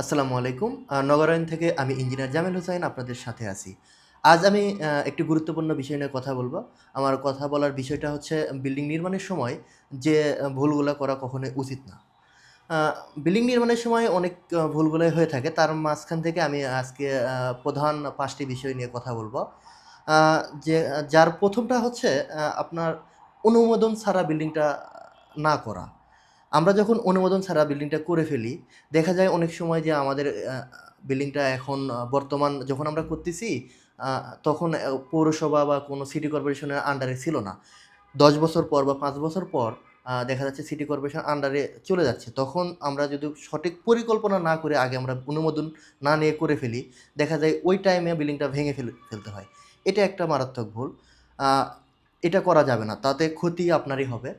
আসসালামু আলাইকুম। নগরায়ণ থেকে আমি ইঞ্জিনিয়ার জামিল হোসাইন আপনাদের সাথে আছি। আজ আমি একটি গুরুত্বপূর্ণ বিষয় নিয়ে কথা বলব। আমার কথা বলার বিষয়টা হচ্ছে বিল্ডিং নির্মাণের সময় যে ভুলগুলো করা কখনোই উচিত না। বিল্ডিং নির্মাণের সময় অনেক ভুলগুলোই হয়ে থাকে। তার মাঝখান থেকে আমি আজকে প্রধান পাঁচটি বিষয় নিয়ে কথা বলব। যে, যার প্রথমটা হচ্ছে আপনার অনুমোদন ছাড়া বিল্ডিংটা না করা। আমরা যখন অনুমোদন ছাড়া বিল্ডিংটা করে ফেলি, দেখা যায় অনেক সময় যে আমাদের বিল্ডিংটা এখন বর্তমান যখন আমরা করতেছি তখন পৌরসভা বা কোনো সিটি কর্পোরেশনের আন্ডারে ছিল না। দশ বছর পর বা পাঁচ বছর পর দেখা যাচ্ছে সিটি কর্পোরেশন আন্ডারে চলে যাচ্ছে। তখন আমরা যদি সঠিক পরিকল্পনা না করে আগে আমরা অনুমোদন না নিয়ে করে ফেলি, দেখা যায় ওই টাইমে বিল্ডিংটা ভেঙে ফেল, ফেলতে হয়। এটা একটা মারাত্মক ভুল। এটা করা যাবে না। তাতে ক্ষতি আপনারই হবে।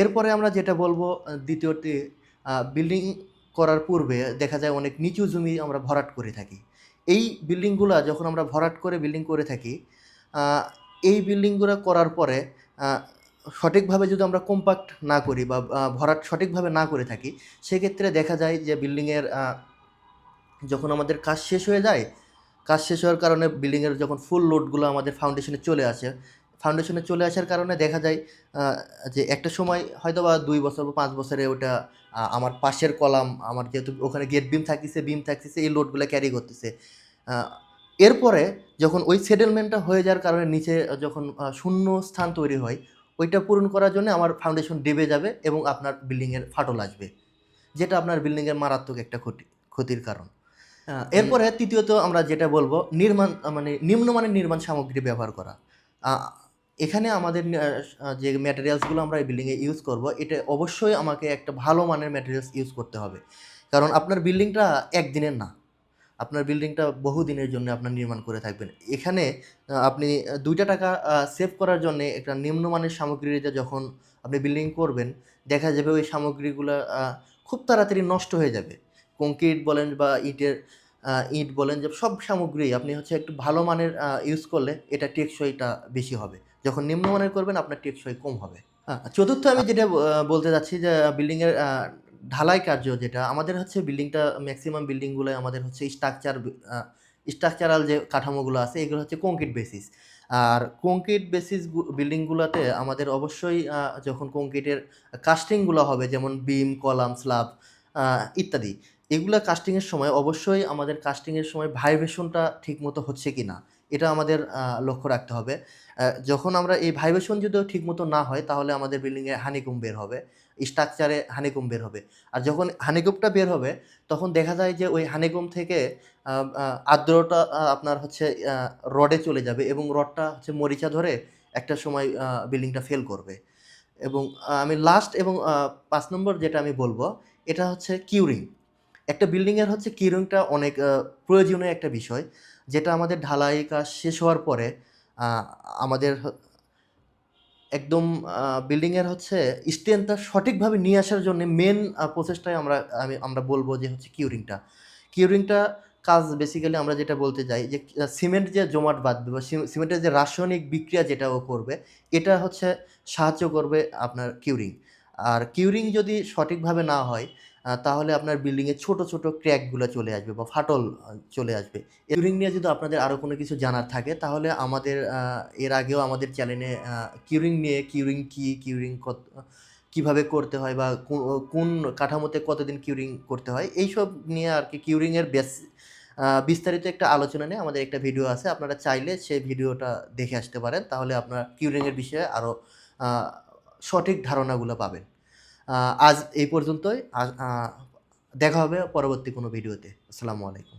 এরপরে আমরা যেটা বলব দ্বিতীয়টি বিল্ডিং করার পূর্বে দেখা যায় অনেক নিচু জমি আমরা ভরাট করে থাকি। এই বিল্ডিংগুলো যখন আমরা ভরাট করে বিল্ডিং করে থাকি এই বিল্ডিংগুলো করার পরে সঠিকভাবে যদি আমরা কম্প্যাক্ট না করি বা ভরাট সঠিকভাবে না করে থাকি, সেক্ষেত্রে দেখা যায় যে বিল্ডিংয়ের যখন আমাদের কাজ শেষ হয়ে যায়, কাজ শেষ হওয়ার কারণে বিল্ডিংয়ের যখন ফুল লোডগুলো আমাদের ফাউন্ডেশনে চলে আসে ফাউন্ডেশনে চলে আসার কারণে দেখা যায় যে একটা সময় হয়তো বা দুই বছর বা পাঁচ বছরে ওটা আমার পাশের কলাম আমার যেহেতু ওখানে গেট বিম থাকতেছে বিম থাকতেছে এই লোডগুলো ক্যারি করতেছে। এরপরে যখন ওই সেটেলমেন্টটা হয়ে যাওয়ার কারণে নিচে যখন শূন্য স্থান তৈরি হয় ওইটা পূরণ করার জন্য আমার ফাউন্ডেশন ডেবে যাবে এবং আপনার বিল্ডিংয়ের ফাটল আসবে। যেটা আপনার বিল্ডিংয়ের মারাত্মক একটা ক্ষতি ক্ষতির কারণ। এরপরে তৃতীয়ত আমরা যেটা বলব নির্মাণ মানে নিম্নমানের নির্মাণ সামগ্রী ব্যবহার করা। এখানে আমাদের যে ম্যাটেরিয়ালসগুলো আমরা এই বিল্ডিংয়ে ইউজ করব, এটা অবশ্যই আমাকে একটা ভালো মানের ম্যাটেরিয়ালস ইউজ করতে হবে। কারণ আপনার বিল্ডিংটা একদিনের না। আপনার বিল্ডিংটা বহু দিনের জন্য আপনার নির্মাণ করে থাকবেন। এখানে আপনি দুইটা টাকা সেভ করার জন্য একটা নিম্নমানের সামগ্রীতে যখন আপনি বিল্ডিং করবেন, দেখা যাবে ওই সামগ্রীগুলো খুব তাড়াতাড়ি নষ্ট হয়ে যাবে। কংক্রিট বলেন বা ইটের ইট বলেন যে সব সামগ্রী আপনি হচ্ছে একটু ভালো মানের ইউজ করলে এটা টেকসইটা বেশি হবে। যখন নিম্নমানের করবেন আপনার টেকসই কম হবে। হ্যাঁ, চতুর্থ আমি যেটা বলতে যাচ্ছি যে বিল্ডিংয়ের ঢালাই কার্য যেটা আমাদের হচ্ছে বিল্ডিংটা ম্যাক্সিমাম বিল্ডিংগুলো আমাদের হচ্ছে স্ট্রাকচার স্ট্রাকচারাল যে কাঠামোগুলো আছে এগুলো হচ্ছে কংক্রিট বেসিস আর কংক্রিট বেসিস বিল্ডিংগুলোতে আমাদের অবশ্যই যখন কংক্রিটের কাস্টিংগুলো হবে যেমন বিম কলাম স্ল্যাব ইত্যাদি। এগুলা কাস্টিংয়ের সময় অবশ্যই আমাদের কাস্টিংয়ের সময় ভাইব্রেশনটা ঠিকমতো হচ্ছে কি না এটা আমাদের লক্ষ্য রাখতে হবে। যখন আমরা এই ভাইব্রেশন যদি ঠিকমতো না হয়, তাহলে আমাদের বিল্ডিংয়ে হানিকুম বের হবে স্ট্রাকচারে হানিকুম বের হবে। আর যখন হানিকুমটা বের হবে, তখন দেখা যায় যে ওই হানিকুম থেকে আর্দ্রতা আপনার হচ্ছে রডে চলে যাবে এবং রডটা হচ্ছে মরিচা ধরে একটা সময় বিল্ডিংটা ফেল করবে। এবং আমি লাস্ট এবং পাঁচ নম্বর যেটা আমি বলব, এটা হচ্ছে কিউরিং একটা বিল্ডিংয়ের হচ্ছে কিউরিংটা অনেক প্রয়োজনীয় একটা বিষয়, যেটা আমাদের ঢালাই কাজ শেষ হওয়ার পরে আমাদের একদম বিল্ডিংয়ের হচ্ছে স্ট্রেংথটা সঠিকভাবে নিয়ে আসার জন্য মেন প্রসেসটাই আমরা, আমি, আমরা বলব যে হচ্ছে কিউরিংটা কিউরিংটা কাজ বেসিক্যালি আমরা যেটা বলতে যাই যে সিমেন্ট যে জমাট বাঁধবে বা সিম- সিমেন্টের যে রাসায়নিক বিক্রিয়া যেটা ও করবে, এটা হচ্ছে সাহায্য করবে আপনার কিউরিং আর কিউরিং যদি সঠিকভাবে না হয় তাহলে আপনার বিল্ডিংয়ে ছোট ছোট ক্র্যাকগুলো চলে আসবে বা ফাটল চলে আসবে। কিউরিং নিয়ে যদি আপনাদের আরও কোনো কিছু জানার থাকে, তাহলে আমাদের এর আগেও আমাদের চ্যানেলে কিউরিং নিয়ে কিউরিং কি কিউরিং কত, কীভাবে করতে হয় বা কোন কাঠামোতে কতদিন কিউরিং করতে হয়, এইসব নিয়ে আর কি কিউরিংয়ের বেস বিস্তারিত একটা আলোচনা নিয়ে আমাদের একটা ভিডিও আছে। আপনারা চাইলে সেই ভিডিওটা দেখে আসতে পারেন, তাহলে আপনারা কিউরিংয়ের বিষয়ে আরও সঠিক ধারণাগুলো পাবেন। আজ এই পর্যন্তই। দেখা হবে পরবর্তী কোনো ভিডিওতে। আসসালামু আলাইকুম।